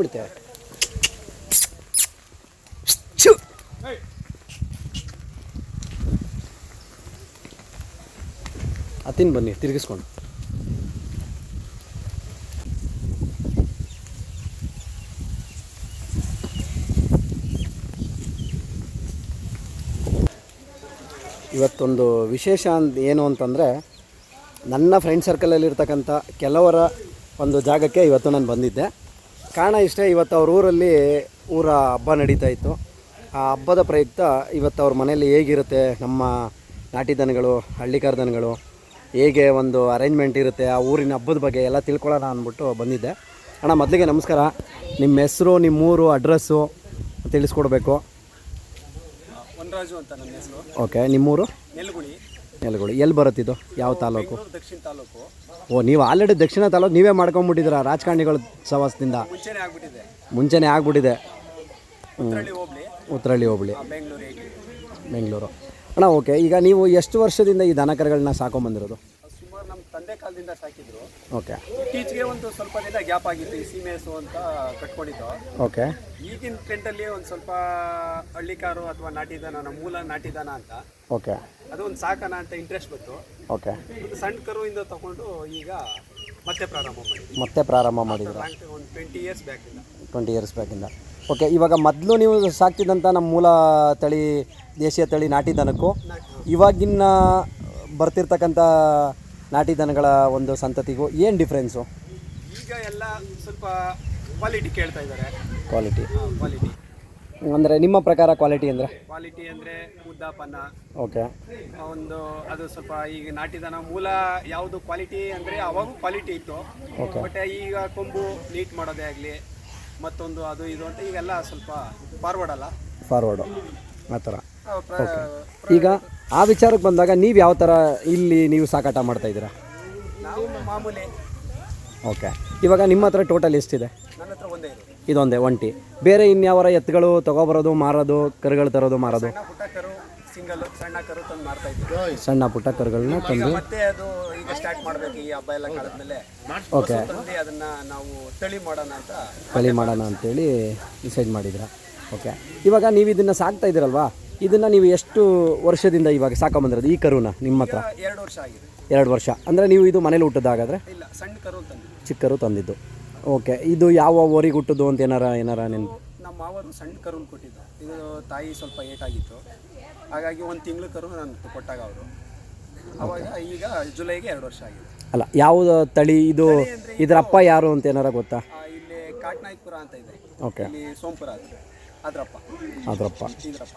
ಬಿಡಿ ಅತ್ತಿನ ಬನ್ನಿ ತಿರುಗಿಸ್ಕೊಂಡು. ಇವತ್ತೊಂದು ವಿಶೇಷ ಅಂತ ಏನು ಅಂತಂದರೆ ನನ್ನ ಫ್ರೆಂಡ್ ಸರ್ಕಲಲ್ಲಿರ್ತಕ್ಕಂಥ ಕೆಲವರ ಒಂದು ಜಾಗಕ್ಕೆ ಇವತ್ತು ನಾನು ಬಂದಿದ್ದೆ. ಕಾರಣ ಇಷ್ಟೇ ಇವತ್ತು ಅವ್ರ ಊರಲ್ಲಿ ಊರ ಹಬ್ಬ ನಡೀತಾ ಇತ್ತು. ಆ ಹಬ್ಬದ ಪ್ರಯುಕ್ತ ಇವತ್ತು ಅವ್ರ ಮನೆಯಲ್ಲಿ ಹೇಗಿರುತ್ತೆ ನಮ್ಮ ನಾಟಿ ದನಗಳು ಹಳ್ಳಿಕಾರ ದನಗಳು ಹೇಗೆ ಒಂದು ಅರೇಂಜ್ಮೆಂಟ್ ಇರುತ್ತೆ ಆ ಊರಿನ ಹಬ್ಬದ ಬಗ್ಗೆ ಎಲ್ಲ ತಿಳ್ಕೊಳ್ಳೋಣ ಅಂದ್ಬಿಟ್ಟು ಬಂದಿದ್ದೆ. ಅಣ್ಣ ಮೊದಲಿಗೆ ನಮಸ್ಕಾರ. ನಿಮ್ಮ ಹೆಸರು ನಿಮ್ಮೂರು ಅಡ್ರೆಸ್ಸು ತಿಳಿಸ್ಕೊಡ್ಬೇಕು. ವನರಾಜು ಅಂತ ನನ್ನ ಹೆಸರು. ಓಕೆ ನಿಮ್ಮೂರು ನೆಲಗುಳಿ ನೆಲಗಳು. ಎಲ್ಲಿ ಬರುತ್ತಿದ್ದು ಯಾವ ತಾಲೂಕು? ದಕ್ಷಿಣ ತಾಲೂಕು. ಓ ನೀವು ಆಲ್ರೆಡಿ ದಕ್ಷಿಣ ತಾಲೂಕು ನೀವೇ ಮಾಡ್ಕೊಂಬಿಟ್ಟಿದ್ದೀರಾ ರಾಜಕಾರಣಿಗಳ ಸವಾಸದಿಂದ? ಮುಂಚೆನೇ ಆಗ್ಬಿಟ್ಟಿದೆ. ಮುಂಚೆನೇ ಆಗ್ಬಿಟ್ಟಿದೆ. ಉತ್ತರಳ್ಳಿ ಹೋಬಳಿ. ಬೆಂಗಳೂರು ಬೆಂಗಳೂರು. ಅಣ್ಣ ಓಕೆ. ಈಗ ನೀವು ಎಷ್ಟು ವರ್ಷದಿಂದ ಈ ದನ ಕರುಗಳನ್ನ ಸಾಕೊಂಬಂದಿರೋದು ಸುಮಾರು ನಮ್ಮ ತಂದೆ ಕಾಲದಿಂದ ಸಾಕಿದ್ರು. ಓಕೆ. ಇತ್ತೀಚೆಗೆ ಒಂದು ಸ್ವಲ್ಪ ದಿನ ಗ್ಯಾಪ್ ಆಗಿತ್ತು ಈ ಸೀಮೆಸು ಅಂತ ಕಟ್ಕೊಂಡಿದ್ದು. ಓಕೆ. ಈಗಿನ ಟ್ರೆಂಡಲ್ಲಿ ಒಂದು ಸ್ವಲ್ಪ ಹಳ್ಳಿಕಾರು ಅಥವಾ ನಾಟಿದಾನ ನಮ್ಮ ಮೂಲ ನಾಟಿದಾನ ಅಂತ. ಓಕೆ. ಅದು ಒಂದು ಸಾಕನ ಅಂತ ಇಂಟ್ರೆಸ್ಟ್ ಬಂತು. ಓಕೆ ಒಂದು ಸಣ್ಣ ಕರುವಿಂದ ತಗೊಂಡು ಈಗ ಮತ್ತೆ ಪ್ರಾರಂಭ ಮಾಡಿ ಮತ್ತೆ ಪ್ರಾರಂಭ ಮಾಡಿದ್ರು? ಒಂದು ಟ್ವೆಂಟಿ ಇಯರ್ಸ್ ಬ್ಯಾಕಿಂದ ಟ್ವೆಂಟಿ ಇಯರ್ಸ್ ಬ್ಯಾಕಿಂದ ಓಕೆ ಇವಾಗ ಮೊದಲು ನೀವು ಸಾಕ್ತಿದ್ದಂಥ ನಮ್ಮ ಮೂಲ ತಳಿ ದೇಶೀಯ ತಳಿ ನಾಟಿ ದನಕ್ಕೂ ಇವಾಗಿನ ಬರ್ತಿರ್ತಕ್ಕಂಥ ನಾಟಿ ದನಗಳ ಒಂದು ಸಂತತಿಗೂ ಏನು ಡಿಫ್ರೆನ್ಸು ಈಗ ಎಲ್ಲ ಸ್ವಲ್ಪ ಕ್ವಾಲಿಟಿ ಕೇಳ್ತಾ ಇದ್ದಾರೆ. ಕ್ವಾಲಿಟಿ ಕ್ವಾಲಿಟಿ ಅಂದರೆ ನಿಮ್ಮ ಪ್ರಕಾರ ಕ್ವಾಲಿಟಿ ಅಂದರೆ? ಕ್ವಾಲಿಟಿ ಅಂದರೆ ಉದ್ದಾಪನ. ಓಕೆ ಒಂದು ಅದು ಸ್ವಲ್ಪ ಈಗ ನಾಟಿದನ ಮೂಲ ಯಾವುದು ಕ್ವಾಲಿಟಿ ಅಂದರೆ ಅವಾಗೂ ಕ್ವಾಲಿಟಿ ಇತ್ತು. ಓಕೆ ಬಟ್ ಈಗ ಕೊಂಬು ನೀಟ್ ಮಾಡೋದೇ ಆಗಲಿ ಮತ್ತೊಂದು ಅದು ಇದು ಅಂತ ಈಗೆಲ್ಲ ಸ್ವಲ್ಪ ಫಾರ್ವರ್ಡ್ ಅಲ್ಲ. ಫಾರ್ವರ್ಡು ಆ ಥರ. ಈಗ ಆ ವಿಚಾರಕ್ಕೆ ಬಂದಾಗ ನೀವು ಯಾವ ಥರ ಇಲ್ಲಿ ನೀವು ಸಾಕಾಟ ಮಾಡ್ತಾ ಇದ್ದೀರಾ? ನಾವು ಮಾಮೂಲಿ. ಓಕೆ ಇವಾಗ ನಿಮ್ಮ ಹತ್ರ ಟೋಟಲ್ ಎಷ್ಟಿದೆ? ನನ್ನ ಹತ್ರ ಒಂದೇ ಇರೋದು. ಇದೊಂದೇ ಒಂಟಿ. ಬೇರೆ ಇನ್ಯಾವರ ಎತ್ತುಗಳು ತೊಗೊಬರೋದು ಮಾರೋದು ಕರುಗಳು ತರೋದು ಮಾರೋದು? ಸಣ್ಣ ಪುಟ್ಟ ಕರು ಸಿಂಗಲ್ ಸಣ್ಣ ಕರು ತಂದು ಮಾಡ್ತಾ ಇದ್ವಿ. ಸಣ್ಣ ಪುಟ್ಟ ಕರುಗಳನ್ನ ತಂದು? ಮತ್ತೆ ಅದು ಈಗ ಸ್ಟಾರ್ಟ್ ಮಾಡಬೇಕು ಈ ಹಬ್ಬ ಎಲ್ಲ ಕಳೆದ್ಮೇಲೆ. ಓಕೆ ಅದನ್ನ ನಾವು ತಳಿ ಮಾಡೋಣ ಅಂತ ಕಳಿ ಮಾಡೋಣ ಅಂತೇಳಿ ಡಿಸೈಡ್ ಮಾಡಿದ್ರ. ಓಕೆ ಇವಾಗ ನೀವು ಇದನ್ನ ಸಾಕ್ತಾ ಇದ್ದೀರಲ್ವಾ? ಇದನ್ನ ನೀವು ಎಷ್ಟು ವರ್ಷದಿಂದ ಇವಾಗ ಸಾಕೊಂಬಂದಿರೋದು ಈ ಕರುನ ನಿಮ್ಮ ಹತ್ರ? ಎರಡು ವರ್ಷ ಆಗಿದೆ. ಎರಡು ವರ್ಷ. ಅಂದರೆ ನೀವು ಇದು ಮನೇಲಿ ಹುಟ್ಟದಾಗಾದ್ರೆ? ಇಲ್ಲ ಸಣ್ಣ ಕರು ಚಿಕ್ಕ ಚಿಕ್ಕರು ತಂದಿದ್ದು. ಓಕೆ ಇದು ಯಾವ ಓರಿಗೆ ಹುಟ್ಟುದು ಅಂತ ಏನಾರ ಏನಾರ ನಿಮ್ಮ ನಮ್ಮ ಮಾವರು ಸಣ್ಣ ಕರುನ್ ಕೊಟ್ಟಿದ್ದ. ಇದು ತಾಯಿ ಸ್ವಲ್ಪ ಏಟಾಗಿತ್ತು. ಹಾಗಾಗಿ ಒಂದು ತಿಂಗಳು ಕರು ನಾನು ಕೊಟ್ಟಾಗ ಅವರು. ಅವಾಗ ಈಗ ಜುಲೈಗೆ ಎರಡು ವರ್ಷ ಆಗಿದೆ. ಅಲ್ಲ ಯಾವುದು ತಳಿ ಇದು ಇದರ ಅಪ್ಪ ಯಾರು ಅಂತ ಏನಾರ ಗೊತ್ತಾ? ಆ, ಇಲ್ಲಿ ಕಾಟ್ನಾಯ್ಪುರ ಅಂತ ಇದೆ. ಓಕೆ. ಇಲ್ಲಿ ಸೋಂಪುರ ಅದು ಅದ್ರಪ್ಪ. ಅದ್ರಪ್ಪ. ಇದ್ರಪ್ಪ.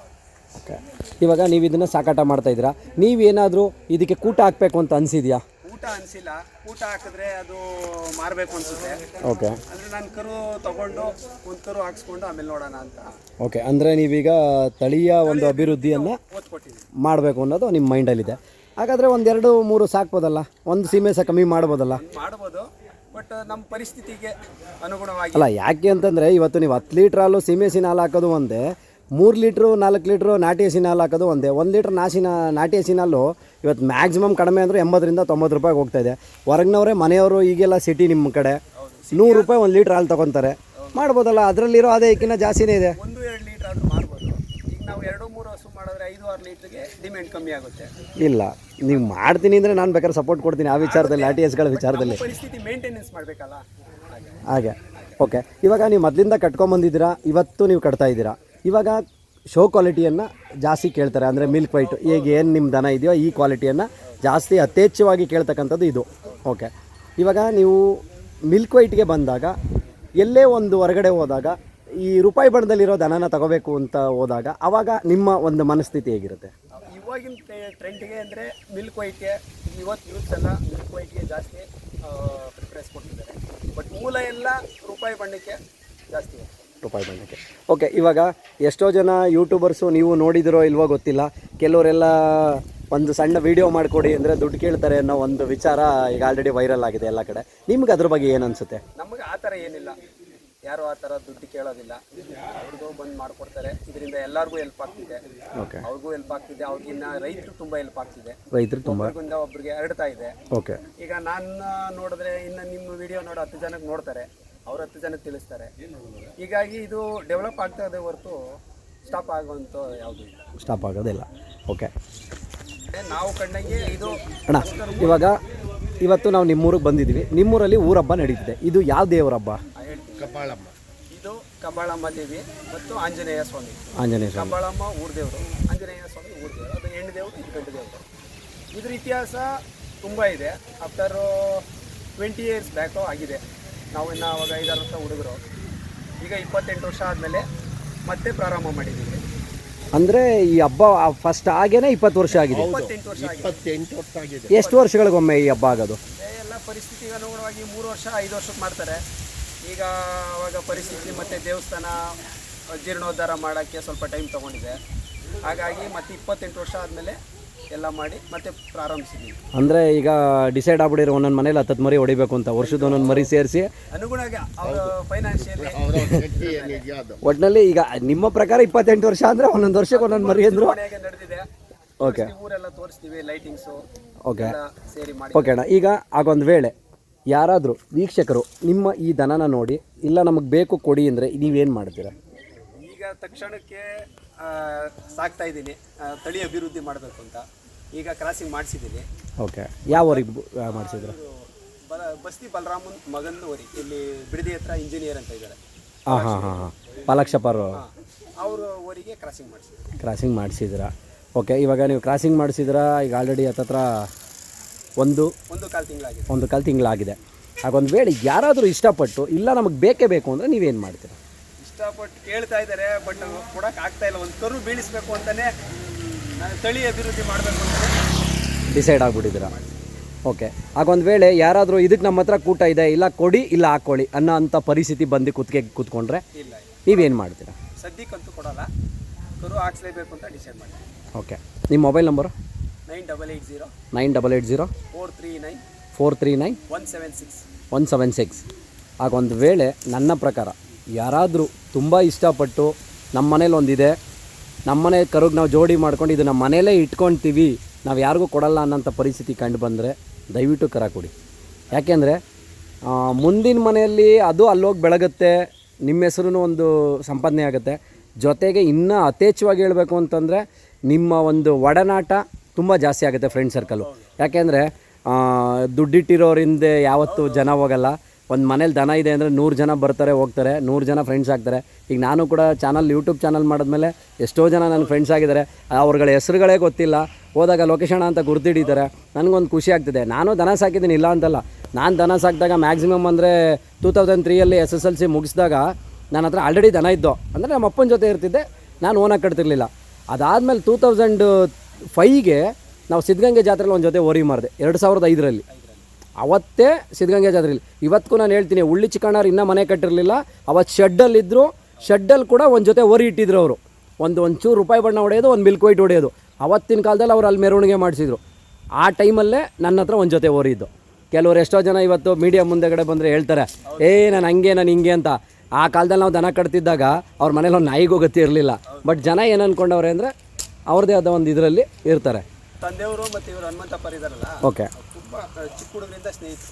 ಓಕೆ. ಇವಾಗ ನೀವು ಇದನ್ನು ಸಾಕಾಟ ಮಾಡ್ತಾ ಇದ್ದೀರಾ. ನೀವೇನಾದರೂ ಇದಕ್ಕೆ ಕೂಟ ಹಾಕಬೇಕು ಅಂತ ಅನಿಸಿದ್ಯಾ? ಊಟ ಅನಿಸಿಲ್ಲ. ಊಟ ಹಾಕಿದ್ರೆ ಅದು ಮಾರಬೇಕು ಅನ್ಸುತ್ತೆ. ಓಕೆ. ಅಂದರೆ ನಾನು ಕರು ತಗೊಂಡು ಒಂದು ಕರು ಹಾಕ್ಸ್ಕೊಂಡು ಆಮೇಲೆ ನೋಡೋಣ ಅಂತ. ಓಕೆ ಅಂದರೆ ನೀವೀಗ ತಳಿಯ ಒಂದು ಅಭಿವೃದ್ಧಿಯನ್ನು ಮಾಡಬೇಕು ಅನ್ನೋದು ನಿಮ್ಮ ಮೈಂಡಲ್ಲಿದೆ. ಹಾಗಾದ್ರೆ ಒಂದೆರಡು ಮೂರು ಸಾಕ್ಬೋದಲ್ಲ? ಒಂದು ಸೀಮೆ ಸಹ ಕಮ್ಮಿ ಮಾಡ್ಬೋದಲ್ಲ? ಮಾಡ್ಬೋದು ಬಟ್ ನಮ್ಮ ಪರಿಸ್ಥಿತಿಗೆ ಅನುಗುಣವಾಗಿ. ಅಲ್ಲ ಯಾಕೆ ಅಂತಂದರೆ ಇವತ್ತು ನೀವು ಹತ್ತು ಲೀಟ್ರ್ ಹಾಲು ಸೀಮೆ ಹಸಿನ ಹಾಲು ಹಾಕೋದು ಒಂದೇ ಮೂರು ಲೀಟ್ರು ನಾಲ್ಕು ಲೀಟ್ರು ನಾಟಿ ಹಸಿನ ಹಾಲು ಹಾಕೋದು ಒಂದೇ. ಒಂದು ಲೀಟ್ರ್ ನಾಸಿನ ನಾಟಿ ಹಸಿನ ಹಾಲು ಇವತ್ತು ಮ್ಯಾಕ್ಸಿಮಮ್ ಕಡಿಮೆ ಅಂದರೆ ಎಂಬತ್ತರಿಂದ ತೊಂಬತ್ತು ರೂಪಾಯಿಗೆ ಹೋಗ್ತಾ ಇದೆ. ಹೊರಗಿನವರೇ ಮನೆಯವರು ಈಗೆಲ್ಲ ಸಿಟಿ ನಿಮ್ಮ ಕಡೆ. ನೂರು ರೂಪಾಯಿ ಒಂದು ಲೀಟ್ರ್ ಹಾಲು ತೊಗೊತಾರೆ. ಮಾಡ್ಬೋದಲ್ಲ ಅದರಲ್ಲಿರೋ ಆದಾಯಕ್ಕಿಂತ ಜಾಸ್ತಿನೇ ಇದೆ. ಒಂದು ಎರಡು ಲೀಟರ್ ಆದರೂ ಮಾರ್ಬೋದು ಈಗ ನಾವು ಎರಡು ಮೂರು ಹಸು ಮಾಡಿದ್ರೆ ಐದು ಆರು ಲೀಟ್ರಿಗೆ ಡಿಮ್ಯಾಂಡ್ ಕಮ್ಮಿ ಆಗುತ್ತೆ. ಇಲ್ಲ ನೀವು ಮಾಡ್ತೀನಿ ಅಂದರೆ ನಾನು ಬೇಕಾದ್ರೆ ಸಪೋರ್ಟ್ ಕೊಡ್ತೀನಿ ಆ ವಿಚಾರದಲ್ಲಿ ಆರ್ ಟಿ ಎಸ್ಗಳ ವಿಚಾರದಲ್ಲಿ. ಪರಿಸ್ಥಿತಿ ಮೇಂಟೆನೆನ್ಸ್ ಮಾಡಬೇಕಲ್ಲ? ಹಾಗೆ. ಓಕೆ ಇವಾಗ ನೀವು ಮೊದಲಿಂದ ಕಟ್ಕೊಂಬಂದಿದ್ದೀರಾ ಇವತ್ತು ನೀವು ಕಟ್ತಾ ಇದ್ದೀರಾ. ಇವಾಗ ಶೋ ಕ್ವಾಲಿಟಿಯನ್ನು ಜಾಸ್ತಿ ಕೇಳ್ತಾರೆ. ಅಂದರೆ ಮಿಲ್ಕ್ ವೈಟ್ ಈಗ ಏನು ನಿಮ್ಮ ದನ ಇದೆಯೋ ಈ ಕ್ವಾಲಿಟಿಯನ್ನು ಜಾಸ್ತಿ ಯಥೇಚ್ಛವಾಗಿ ಕೇಳ್ತಕ್ಕಂಥದ್ದು ಇದು. ಓಕೆ ಇವಾಗ ನೀವು ಮಿಲ್ಕ್ ವೈಟ್ಗೆ ಬಂದಾಗ, ಎಲ್ಲೇ ಒಂದು ಹೊರಗಡೆ ಹೋದಾಗ, ಈ ರೂಪಾಯಿ ಬಣ್ಣದಲ್ಲಿರೋ ದನನ ತಗೋಬೇಕು ಅಂತ ಹೋದಾಗ ಆವಾಗ ನಿಮ್ಮ ಒಂದು ಮನಸ್ಥಿತಿ ಹೇಗಿರುತ್ತೆ? ಇವಾಗಿನ ಟ್ರೆಂಡ್ಗೆ ಅಂದರೆ ಮಿಲ್ಕ್ ವೈಟ್ಗೆ ಇವತ್ತು ಯೂತ್ಸ್ ಎಲ್ಲ ಮಿಲ್ಕ್ ವೈಟ್ಗೆ ಜಾಸ್ತಿ ಪ್ರಿಫರೆನ್ಸ್ ಕೊಡ್ತಿದ್ದಾರೆ ಬಟ್ ಮೂಲ ಎಲ್ಲ ರೂಪಾಯಿ ಬಣ್ಣಕ್ಕೆ ಜಾಸ್ತಿ. ರೂಪಾಯಿ ಬಂದಕ್ಕೆ. ಓಕೆ ಇವಾಗ ಎಷ್ಟೋ ಜನ ಯೂಟ್ಯೂಬರ್ಸು ನೀವು ನೋಡಿದಿರೋ ಇಲ್ವೋ ಗೊತ್ತಿಲ್ಲ. ಕೆಲವರೆಲ್ಲ ಒಂದು ಸಣ್ಣ ವೀಡಿಯೋ ಮಾಡಿಕೊಡಿ ಅಂದರೆ ದುಡ್ಡು ಕೇಳ್ತಾರೆ ಅನ್ನೋ ಒಂದು ವಿಚಾರ ಈಗ ಆಲ್ರೆಡಿ ವೈರಲ್ ಆಗಿದೆ ಎಲ್ಲ ಕಡೆ. ನಿಮ್ಗೆ ಅದ್ರ ಬಗ್ಗೆ ಏನು ಅನಿಸುತ್ತೆ? ನಮಗೆ ಆ ಥರ ಏನಿಲ್ಲ. ಯಾರು ಆ ಥರ ದುಡ್ಡು ಕೇಳೋದಿಲ್ಲ. ಅವ್ರಿಗೂ ಬಂದು ಮಾಡಿಕೊಡ್ತಾರೆ. ಇದರಿಂದ ಎಲ್ಲರಿಗೂ ಹೆಲ್ಪ್ ಆಗ್ತಿದೆ. ಓಕೆ ಅವ್ರಿಗೂ ಹೆಲ್ಪ್ ಆಗ್ತಿದೆ. ಅವ್ರಿಗಿನ್ನ ರೈತರು ತುಂಬ ಹೆಲ್ಪ್ ಆಗ್ತಿದೆ. ರೈತರು ತುಂಬ. ಒಬ್ಬರಿಗೆ ಹರಡ್ತಾ ಇದೆ. ಓಕೆ ಈಗ ನಾನು ನೋಡಿದ್ರೆ ಇನ್ನು ನಿಮ್ಮ ವಿಡಿಯೋ ನೋಡೋ ಹತ್ತು ಜನಕ್ಕೆ ನೋಡ್ತಾರೆ. ಅವ್ರ ಹತ್ತು ಜನಕ್ಕೆ ತಿಳಿಸ್ತಾರೆ. ಹೀಗಾಗಿ ಇದು ಡೆವಲಪ್ ಆಗ್ತಾ ಇದೆ ಹೊರತು ಸ್ಟಾಪ್ ಆಗುವಂಥ ಯಾವುದು ಇಲ್ಲ. ಸ್ಟಾಪ್ ಆಗೋದಿಲ್ಲ. ಓಕೆ ನಾವು ಕಂಡಂಗೆ ಇದು ಅಣ್ಣ ಇವಾಗ ಇವತ್ತು ನಾವು ನಿಮ್ಮೂರಿಗೆ ಬಂದಿದ್ದೀವಿ. ನಿಮ್ಮೂರಲ್ಲಿ ಊರಬ್ಬ ನಡೀತಿದೆ. ಇದು ಯಾವ ದೇವರ ಹಬ್ಬ ಕಬ್ಬಾಳಮ್ಮ ಇದು ಕಬ್ಬಾಳಮ್ಮ ದೇವಿ ಮತ್ತು ಆಂಜನೇಯ ಸ್ವಾಮಿ. ಆಂಜನೇಯ ಸ್ವಾಮಿ. ಕಬ್ಬಾಳಮ್ಮ ಊರ್ ದೇವರು ಆಂಜನೇಯ ಸ್ವಾಮಿ ಊರ್ ದೇವರು. ಅದು ಹೆಣ್ಣು ದೇವರು ಇದು ಗಂಡು ದೇವರು. ಇದ್ರ ಇತಿಹಾಸ ತುಂಬ ಇದೆ. ಆಫ್ಟರ್ ಟ್ವೆಂಟಿ ಇಯರ್ಸ್ ಬ್ಯಾಕ್ ಆಗಿದೆ. ನಾವು ಇನ್ನು ಅವಾಗ ಐದಾರು ವರ್ಷ ಹುಡುಗರು. ಈಗ ಇಪ್ಪತ್ತೆಂಟು ವರ್ಷ ಆದಮೇಲೆ ಮತ್ತೆ ಪ್ರಾರಂಭ ಮಾಡಿದ್ದೀವಿ. ಅಂದರೆ ಈ ಹಬ್ಬ ಫಸ್ಟ್ ಆಗೇನೆ ಇಪ್ಪತ್ತು ವರ್ಷ ಆಗಿದೆ? ಇಪ್ಪತ್ತೆಂಟು ವರ್ಷ ಆಗಿದೆ. ಇಪ್ಪತ್ತೆಂಟು ವರ್ಷ ಆಗಿದೆ. ಎಷ್ಟು ವರ್ಷಗಳಿಗೊಮ್ಮೆ ಈ ಹಬ್ಬ ಆಗೋದು? ಎಲ್ಲ ಪರಿಸ್ಥಿತಿಗೆ ಅನುಗುಣವಾಗಿ ಮೂರು ವರ್ಷ ಐದು ವರ್ಷಕ್ಕೆ ಮಾಡ್ತಾರೆ. ಈಗ ಅವಾಗ ಪರಿಸ್ಥಿತಿ ಮತ್ತು ದೇವಸ್ಥಾನ ಜೀರ್ಣೋದ್ಧಾರ ಮಾಡೋಕ್ಕೆ ಸ್ವಲ್ಪ ಟೈಮ್ ತಗೊಂಡಿದೆ. ಹಾಗಾಗಿ ಮತ್ತೆ ಇಪ್ಪತ್ತೆಂಟು ವರ್ಷ ಆದಮೇಲೆ ಎಲ್ಲ ಮಾಡಿ ಮತ್ತೆ ಪ್ರಾರಂಭಿಸಿದ್ದೀವಿ ಅಂದರೆ ಈಗ ಡಿಸೈಡ್ ಆಗ್ಬಿಟ್ಟಿರೋ ಒಂದೊಂದು ಮನೇಲಿ ಹತ್ತತ್ತು ಮರಿ ಹೊಡಿಬೇಕು ಅಂತ ವರ್ಷದ ಒಂದೊಂದು ಮರಿ ಸೇರಿಸಿ. ಅನುಗುಣವಾಗಿ ಅವರ ಫೈನಾನ್ಷಿಯಲಿ ಒಟ್ಟಿನಲ್ಲಿ ಈಗ ನಿಮ್ಮ ಪ್ರಕಾರ ಇಪ್ಪತ್ತೆಂಟು ವರ್ಷ ಅಂದ್ರೆ ಒಂದೊಂದು ವರ್ಷಕ್ಕೆ ಒಂದೊಂದು ಮರಿ ಅಂದ್ರು? ನಡೆದಿದೆ. ಓಕೆ ಊರೆಲ್ಲ ತೋರಿಸ್ತೀವಿ ಲೈಟಿಂಗ್ಸು ಓಕೆ ಸೇರಿ ಮಾಡಿ. ಓಕೆ ಅಣ್ಣ ಈಗ ಆಗೊಂದು ವೇಳೆ ಯಾರಾದರೂ ವೀಕ್ಷಕರು ನಿಮ್ಮ ಈ ದನನ ನೋಡಿ ಇಲ್ಲ ನಮಗೆ ಬೇಕು ಕೊಡಿ ಅಂದರೆ ನೀವೇನು ಮಾಡ್ತೀರಾ? ಈಗ ತಕ್ಷಣಕ್ಕೆ ಆ, ಸಾಕ್ತಾ ಇದ್ದೀನಿ. ತಳಿ ಅಭಿವೃದ್ಧಿ ಮಾಡಬೇಕು ಅಂತ. ಈಗ ಕ್ರಾಸಿಂಗ್ ಮಾಡಿಸಿದ್ದೀನಿ ಓಕೆ ಯಾವ ಊರಿಗೆ ಮಾಡಿಸಿದ್ರು? ಬಲ ಬಸ್ತಿ ಬಲರಾಮನ್ ಮಗನ್ ಊರಿ. ಇಲ್ಲಿ ಬಿಡದಿ ಹತ್ರ ಇಂಜಿನಿಯರ್ ಅಂತ ಇದ್ದಾರೆ ಹಾಂ ಹಾಂ ಹಾಂ ಹಾಂ. ಪಾಲಕ್ಷಪರು ಅವರು. ಊರಿಗೆ ಕ್ರಾಸಿಂಗ್ ಮಾಡಿಸಿದ್ರು. ಕ್ರಾಸಿಂಗ್ ಮಾಡಿಸಿದ್ರಾ? ಓಕೆ ಇವಾಗ ನೀವು ಕ್ರಾಸಿಂಗ್ ಮಾಡಿಸಿದ್ರಾ? ಈಗ ಆಲ್ರೆಡಿ ಹತ್ತತ್ರ ಒಂದು ಒಂದು ಕಾಲು ತಿಂಗಳಾಗಿದೆ. ಒಂದು ಕಾಲು ತಿಂಗಳಾಗಿದೆ. ಹಾಗೊಂದು ವೇಳೆ ಯಾರಾದರೂ ಇಷ್ಟಪಟ್ಟು ಇಲ್ಲ ನಮಗೆ ಬೇಕೇ ಬೇಕು ಅಂದರೆ ನೀವೇನು ಮಾಡ್ತೀರಾ? ಇಷ್ಟಪಟ್ಟು ಕೇಳ್ತಾ ಇದ್ದಾರೆ ಬಟ್ ಕೊಡೋಕ್ಕಾಗ್ತಾ ಆಗ್ತಾ ಇಲ್ಲ. ಒಂದು ಕರು ಬೀಳಿಸ್ಬೇಕು ಅಂತಾನೆ ನಾನು ತಳಿ ಅಭಿವೃದ್ಧಿ ಮಾಡಬೇಕು ಡಿಸೈಡ್ ಆಗಿಬಿಟ್ಟಿದ್ದೀರಾ? ಓಕೆ. ಹಾಗೊಂದು ವೇಳೆ ಯಾರಾದರೂ ಇದಕ್ಕೆ ನಮ್ಮ ಹತ್ರ ಕೂಟ ಇದೆ ಇಲ್ಲ ಕೊಡಿ ಇಲ್ಲ ಹಾಕ್ಕೊಳ್ಳಿ ಅನ್ನೋ ಅಂಥ ಪರಿಸ್ಥಿತಿ ಬಂದು ಕುತ್ಕೆ ಕೂತ್ಕೊಂಡ್ರೆ ಇಲ್ಲ ನೀವೇನು ಮಾಡ್ತೀರಾ? ಸದ್ಯಕ್ಕಂತೂ ಕೊಡಲ್ಲ. ಕರು ಹಾಕ್ಸ್ಲೇಬೇಕು ಅಂತ ಡಿಸೈಡ್ ಮಾಡಿ ಓಕೆ. ನಿಮ್ಮ mobile number? Nine double eight zero nine double eight zero four three nine four three nine one seven six one seven six. ಹಾಗೊಂದು ವೇಳೆ ನನ್ನ ಪ್ರಕಾರ ಯಾರಾದರೂ ತುಂಬ ಇಷ್ಟಪಟ್ಟು ನಮ್ಮ ಮನೇಲಿ ಒಂದಿದೆ ನಮ್ಮ ಮನೆ ಕರುಗೆ ನಾವು ಜೋಡಿ ಮಾಡ್ಕೊಂಡು ಇದು ನಮ್ಮ ಮನೇಲೇ ಇಟ್ಕೊತೀವಿ, ನಾವು ಯಾರಿಗೂ ಕೊಡಲ್ಲ ಅನ್ನೋಂಥ ಪರಿಸ್ಥಿತಿ ಕಂಡು ಬಂದರೆ ದಯವಿಟ್ಟು ಕರ ಕೊಡಿ. ಯಾಕೆಂದರೆ ಮುಂದಿನ ಮನೆಯಲ್ಲಿ ಅದು ಅಲ್ಲೋಗಿ ಬೆಳಗುತ್ತೆ, ನಿಮ್ಮ ಹೆಸರು ಒಂದು ಸಂಪಾದನೆ ಆಗುತ್ತೆ. ಜೊತೆಗೆ ಇನ್ನೂ ಯಥೇಚ್ಛವಾಗಿ ಹೇಳಬೇಕು ಅಂತಂದರೆ, ನಿಮ್ಮ ಒಂದು ಒಡನಾಟ ತುಂಬ ಜಾಸ್ತಿ ಆಗುತ್ತೆ ಫ್ರೆಂಡ್ ಸರ್ಕಲು ಯಾಕೆಂದರೆ ದುಡ್ಡಿಟ್ಟಿರೋರಿಂದ ಯಾವತ್ತೂ ಜನ ಹೋಗಲ್ಲ. ಒಂದು ಮನೇಲಿ ದನ ಇದೆ ಅಂದರೆ ನೂರು ಜನ ಬರ್ತಾರೆ, ಹೋಗ್ತಾರೆ, ನೂರು ಜನ ಫ್ರೆಂಡ್ಸ್ ಆಗ್ತಾರೆ. ಈಗ ನಾನು ಕೂಡ ಚಾನಲ್ ಯೂಟ್ಯೂಬ್ ಚಾನಲ್ ಮಾಡಿದ್ಮೇಲೆ ಎಷ್ಟೋ ಜನ ನನ್ನ ಫ್ರೆಂಡ್ಸ್ ಆಗಿದ್ದಾರೆ. ಅವ್ರಗಳ ಹೆಸರುಗಳೇ ಗೊತ್ತಿಲ್ಲ. ಹೋದಾಗ ಲೊಕೇಶನ್ ಅಂತ ಗುರ್ತಿಡಿತಾರೆ. ನನಗೊಂದು ಖುಷಿ ಆಗ್ತಿದೆ. ನಾನು ದನ ಸಾಕಿದ್ದೀನಿ, ಇಲ್ಲ ಅಂತಲ್ಲ. ನಾನು ದನ ಸಾಕಿದಾಗ ಮ್ಯಾಕ್ಸಿಮಮ್ ಅಂದರೆ ಟೂ ತೌಸಂಡ್ ತ್ರೀಯಲ್ಲಿ ಎಸ್ ಎಸ್ ಎಲ್ ಸಿ ಮುಗಿಸಿದಾಗ ನನ್ನ ಹತ್ರ ಆಲ್ರೆಡಿ ದನ ಇದ್ದೋ. ಅಂದರೆ ನಮ್ಮ ಅಪ್ಪನ ಜೊತೆ ಇರ್ತಿದ್ದೆ. ನಾನು ಓನಾಗಿ ಕಟ್ತಿರ್ಲಿಲ್ಲ. ಅದಾದಮೇಲೆ ಟೂ ತೌಸಂಡ್ ಫೈಗೆ ನಾವು ಸಿದ್ಧಗಂಗೆ ಜಾತ್ರೆಲಿ ಒಂದು ಜೊತೆ ಓರಿ ಮಾರಿದೆ. ಎರಡು ಸಾವಿರದ ಐದರಲ್ಲಿ. ಅವತ್ತೇ ಸಿದ್ಧಗಂಗೆ ಜಾತ್ರೆಯಲ್ಲಿ ಇವತ್ತಿಗೂ ನಾನು ಹೇಳ್ತೀನಿ, ಉಳ್ಳಿ ಚಿಕ್ಕಣ್ಣವ್ರು ಇನ್ನೂ ಮನೆ ಕಟ್ಟಿರಲಿಲ್ಲ. ಅವತ್ತು ಶೆಡ್ಡಲ್ಲಿದ್ದರು ಶೆಡ್ಡಲ್ಲಿ ಕೂಡ ಒಂದು ಜೊತೆ ಒರಿ ಇಟ್ಟಿದ್ರು ಅವರು. ಒಂದು ಒಂಚೂರು ರೂಪಾಯಿ ಬಣ್ಣ ಹೊಡೆಯೋದು, ಒಂದು ಮಿಲ್ಕ್ ವೈಟ್ ಹೊಡೆಯೋದು. ಅವತ್ತಿನ ಕಾಲದಲ್ಲಿ ಅವ್ರು ಅಲ್ಲಿ ಮೆರವಣಿಗೆ ಮಾಡಿಸಿದ್ರು. ಆ ಟೈಮಲ್ಲೇ ನನ್ನ ಹತ್ರ ಒಂದು ಜೊತೆ ಓರಿ ಇದ್ದು. ಕೆಲವರು ಎಷ್ಟೋ ಜನ ಇವತ್ತು ಮೀಡಿಯಾ ಮುಂದೆಗಡೆ ಬಂದರೆ ಹೇಳ್ತಾರೆ, ಏ, ನಾನು ಹಂಗೆ, ನಾನು ಹಿಂಗೆ ಅಂತ. ಆ ಕಾಲದಲ್ಲಿ ನಾವು ದನ ಕಟ್ತಿದ್ದಾಗ ಅವ್ರ ಮನೇಲಿ ಒಂದು ನಾಯಿಗೆ ಗತಿ ಇರಲಿಲ್ಲ. ಬಟ್ ಜನ ಏನು ಅಂದ್ಕೊಂಡವ್ರೆ ಅಂದರೆ ಅವ್ರದ್ದೇ ಆದ ಒಂದು ಇದರಲ್ಲಿ ಇರ್ತಾರೆ. ತಂದೆಯವರು ಮತ್ತು ಇವರು ಹನುಮಂತಪ್ಪರು ಇದಾರಲ್ಲ ಓಕೆ ತುಂಬ ಚಿಕ್ಕ ಹುಡುಗರಿಂದ ಸ್ನೇಹಿತರು.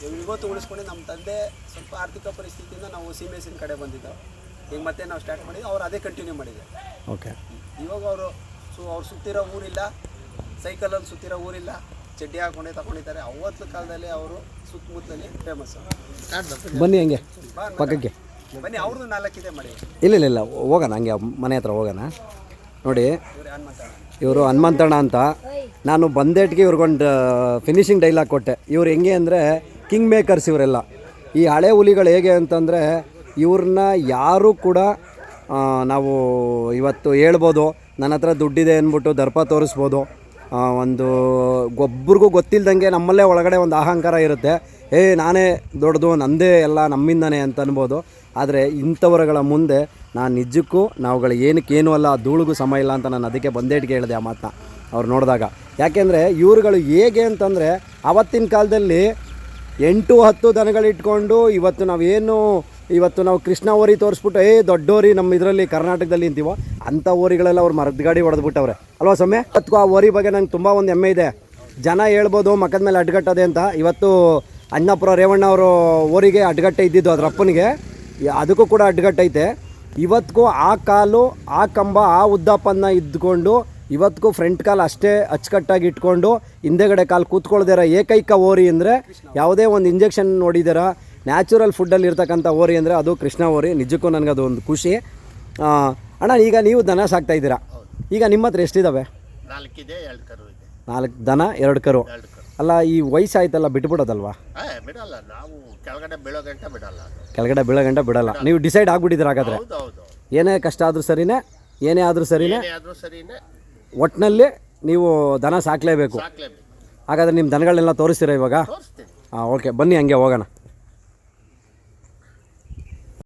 ಇವ್ರು ಇವತ್ತು ಉಳಿಸ್ಕೊಂಡು ನಮ್ಮ ತಂದೆ ಸ್ವಲ್ಪ ಆರ್ಥಿಕ ಪರಿಸ್ಥಿತಿಯಿಂದ ನಾವು ಸಿ ಎಸ್ ಕಡೆ ಬಂದಿದ್ದೆವು ಈಗ ಮತ್ತೆ ನಾವು ಸ್ಟಾರ್ಟ್ ಮಾಡಿದ್ದು ಅವ್ರು ಅದೇ ಕಂಟಿನ್ಯೂ ಮಾಡಿದೆ ಓಕೆ ಇವಾಗ ಅವರು ಸೊ ಅವ್ರು ಸುತ್ತಿರೋ ಊರಿಲ್ಲ ಸೈಕಲಲ್ಲಿ ಸುತ್ತಿರೋ ಊರಿಲ್ಲ ಚಡ್ಡಿ ಹಾಕೊಂಡೆ ತಗೊಂಡಿದ್ದಾರೆ ಅವತ್ತು ಕಾಲದಲ್ಲಿ ಅವರು ಸುತ್ತಮುತ್ತಲಲ್ಲಿ ಫೇಮಸ್ ಬನ್ನಿ ಹಂಗೆ ಪಕ್ಕಕ್ಕೆ. ಬನ್ನಿ ಅವ್ರದ್ದು ನಾಲ್ಕಿದೆ ಮಾಡಿ ಇಲ್ಲ ಇಲ್ಲ ಇಲ್ಲ ಹೋಗೋಣ ಹಂಗೆ ಮನೆ ಹತ್ರ ಹೋಗೋಣ. ನೋಡಿ ಇವ್ರು ಹನುಮಂತ ಇವರು ಹನುಮಂತಣ್ಣ ಅಂತ. ನಾನು ಬಂದೇಟ್ಗೆ ಇವ್ರಿಗೊಂದು ಫಿನಿಶಿಂಗ್ ಡೈಲಾಗ್ ಕೊಟ್ಟೆ. ಇವ್ರು ಹೆಂಗೆ ಅಂದರೆ ಕಿಂಗ್ ಮೇಕರ್ಸ್ ಇವರೆಲ್ಲ. ಈ ಹಳೆ ಹುಲಿಗಳು ಹೇಗೆ ಅಂತಂದರೆ ಇವ್ರನ್ನ ಯಾರೂ ಕೂಡ ನಾವು ಇವತ್ತು ಹೇಳ್ಬೋದು, ನನ್ನ ಹತ್ರ ದುಡ್ಡಿದೆ ಅಂದ್ಬಿಟ್ಟು ದರ್ಪ ತೋರಿಸ್ಬೋದು. ಒಂದು ಒಬ್ರಿಗೂ ಗೊತ್ತಿಲ್ಲದಂಗೆ ನಮ್ಮಲ್ಲೇ ಒಳಗಡೆ ಒಂದು ಅಹಂಕಾರ ಇರುತ್ತೆ. ಏ, ನಾನೇ ದೊಡ್ಡದು, ನಂದೇ ಎಲ್ಲ ನಮ್ಮಿಂದನೇ ಅಂತ ಅನ್ಬೋದು. ಆದರೆ ಇಂಥವರುಗಳ ಮುಂದೆ ನಾನು ನಿಜಕ್ಕೂ ನಾವುಗಳು ಏನಕ್ಕೆ ಏನೂ ಅಲ್ಲ, ಧೂಳಿಗೂ ಸಮಯ ಇಲ್ಲ ಅಂತ ನಾನು ಅದಕ್ಕೆ ಬಂದೇಟ್ಗೆ ಹೇಳಿದೆ ಆ ಮಾತನ್ನ ಅವ್ರು ನೋಡಿದಾಗ. ಯಾಕೆಂದರೆ ಇವ್ರುಗಳು ಹೇಗೆ ಅಂತಂದರೆ ಆವತ್ತಿನ ಕಾಲದಲ್ಲಿ ಎಂಟು ಹತ್ತು ದನಗಳಿಟ್ಕೊಂಡು ಇವತ್ತು ನಾವೇನು ಇವತ್ತು ನಾವು ಕೃಷ್ಣ ಓರಿ ತೋರಿಸ್ಬಿಟ್ಟು, ಏ ದೊಡ್ಡೋರಿ ನಮ್ಮ ಇದರಲ್ಲಿ ಕರ್ನಾಟಕದಲ್ಲಿ ಇಂತೀವೋ ಅಂಥ ಓರಿಗಳೆಲ್ಲ ಅವ್ರು ಮರದ ಗಾಡಿ ಹೊಡೆದ್ಬಿಟ್ಟವ್ರೆ. ಅಲ್ವಾ ಸಮಯ ಇವತ್ತು ಆ ಓರಿ ಬಗ್ಗೆ ನಂಗೆ ತುಂಬ ಒಂದು ಹೆಮ್ಮೆ ಇದೆ. ಜನ ಹೇಳ್ಬೋದು ಮಕ್ಕದ ಮೇಲೆ ಅಡ್ಗಟ್ಟದೆ ಅಂತ. ಇವತ್ತು ಅಣ್ಣಪುರ ರೇವಣ್ಣ ಅವರು ಊರಿಗೆ ಅಡ್ಗಟ್ಟೆ ಇದ್ದಿದ್ದು ಅದ್ರ ಅಪ್ಪನಿಗೆ. ಅದಕ್ಕೂ ಕೂಡ ಅಡ್ಗಟ್ಟೈತೆ ಇವತ್ತಿಗೂ ಆ ಕಾಲು ಆ ಕಂಬ ಆ ಉದ್ದಪ್ಪನ್ನ ಇದ್ದುಕೊಂಡು ಇವತ್ತಿಗೂ ಫ್ರಂಟ್ ಕಾಲು ಅಷ್ಟೇ ಅಚ್ಚುಕಟ್ಟಾಗಿ ಇಟ್ಕೊಂಡು ಹಿಂದೆಗಡೆ ಕಾಲು ಕೂತ್ಕೊಳ್ದಿರ ಏಕೈಕ ಓರಿ ಅಂದರೆ ಯಾವುದೇ ಒಂದು ಇಂಜೆಕ್ಷನ್ ನೋಡಿದಾರ ನ್ಯಾಚುರಲ್ ಫುಡ್ಡಲ್ಲಿ ಇರ್ತಕ್ಕಂಥ ಓರಿ ಅಂದರೆ ಅದು ಕೃಷ್ಣ ಓರಿ. ನಿಜಕ್ಕೂ ನನಗದು ಒಂದು ಖುಷಿ. ಅಣ್ಣ ಈಗ ನೀವು ದನ ಸಾಕ್ತಾ ಇದ್ದೀರಾ? ಈಗ ನಿಮ್ಮ ಹತ್ರ ಎಷ್ಟಿದ್ದಾವೆ ನಾಲ್ಕು ದನ ಎರಡು ಕರು. ಅಲ್ಲ ಈ ವಯಸ್ಸಾಯ್ತಲ್ಲ ಬಿಟ್ಬಿಡೋದಲ್ವಾ? ಏ ಬಿಡಲ್ಲ. ನಾವು ಕೆಳಗಡೆ ಬೀಳೋ ಗಂಟೆ ಬಿಡಲ್ಲ. ಕೆಳಗಡೆ ಬೀಳೋ ಗಂಟೆ ಬಿಡಲ್ಲ. ನೀವು ಡಿಸೈಡ್ ಆಗ್ಬಿಟ್ಟಿದ್ದೀರ ಹಾಗಾದ್ರೆ? ಏನೇ ಕಷ್ಟ ಆದರೂ ಸರಿನೇ ಏನೇ ಆದರೂ ಸರಿನೇ ಏನೇ ಆದ್ರೂ ಸರಿನೇ. ಒಟ್ಟಿನಲ್ಲಿ ನೀವು ದನ ಸಾಕಲೇಬೇಕು. ಸಾಕ್ಲೇಬೇಕು. ಹಾಗಾದ್ರೆ ನಿಮ್ಮ ದನಗಳನ್ನೆಲ್ಲ ತೋರಿಸ್ತೀರಾ ಇವಾಗ? ತೋರಿಸ್ತೀನಿ. ಹಾಂ ಓಕೆ ಬನ್ನಿ ಹಂಗೆ ಹೋಗೋಣ.